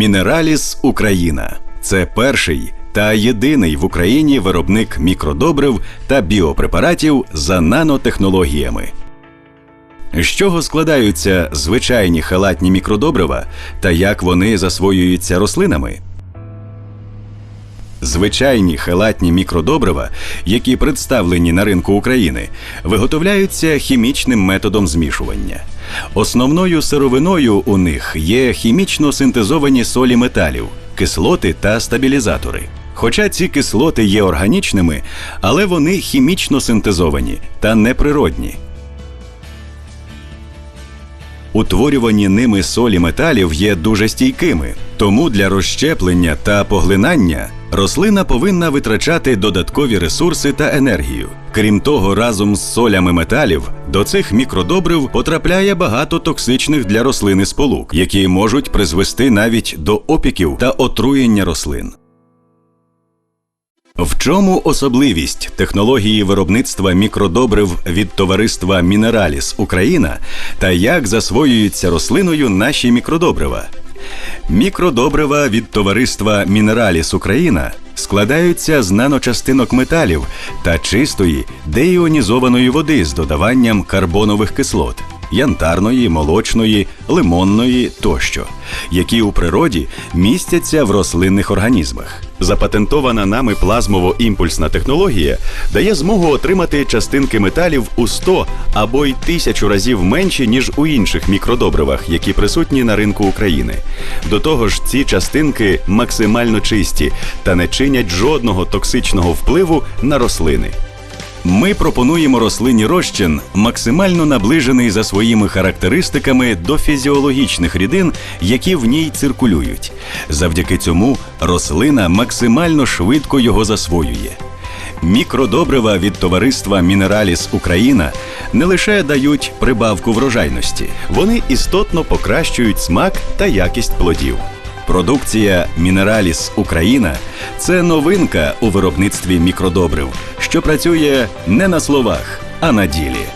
Мінераліс Україна це перший та єдиний в Україні виробник мікродобрив та біопрепаратів за нанотехнологіями. З чого складаються звичайні халатні мікродобрива та як вони засвоюються рослинами? Звичайні халатні мікродобрива, які представлені на ринку України, виготовляються хімічним методом змішування. Основною сировиною у них є хімічно синтезовані солі металів, кислоти та стабілізатори. Хоча ці кислоти є органічними, але вони хімічно синтезовані та неприродні. Утворювані ними солі металів є дуже стійкими, тому для розщеплення та поглинання рослина повинна витрачати додаткові ресурси та енергію. Крім того, разом з солями металів до цих мікродобрив потрапляє багато токсичних для рослини сполук, які можуть призвести навіть до опіків та отруєння рослин. В чому особливість технології виробництва мікродобрив від товариства Мінераліс Україна та як засвоюються рослиною наші мікродобрива? Мікродобрива від товариства Мінераліс Україна складаються з наночастинок металів та чистої деіонізованої води з додаванням карбонових кислот янтарної, молочної, лимонної тощо, які у природі містяться в рослинних організмах. Запатентована нами плазмово-імпульсна технологія дає змогу отримати частинки металів у 100 або й тисячу разів менші, ніж у інших мікродобривах, які присутні на ринку України. До того ж, ці частинки максимально чисті та не чинять жодного токсичного впливу на рослини. Ми пропонуємо рослині розчин, максимально наближений за своїми характеристиками до фізіологічних рідин, які в ній циркулюють. Завдяки цьому рослина максимально швидко його засвоює. Мікродобрива від товариства Мінераліс Україна не лише дають прибавку врожайності, вони істотно покращують смак та якість плодів. Продукція Мінераліс Україна це новинка у виробництві мікродобрив, що працює не на словах, а на ділі.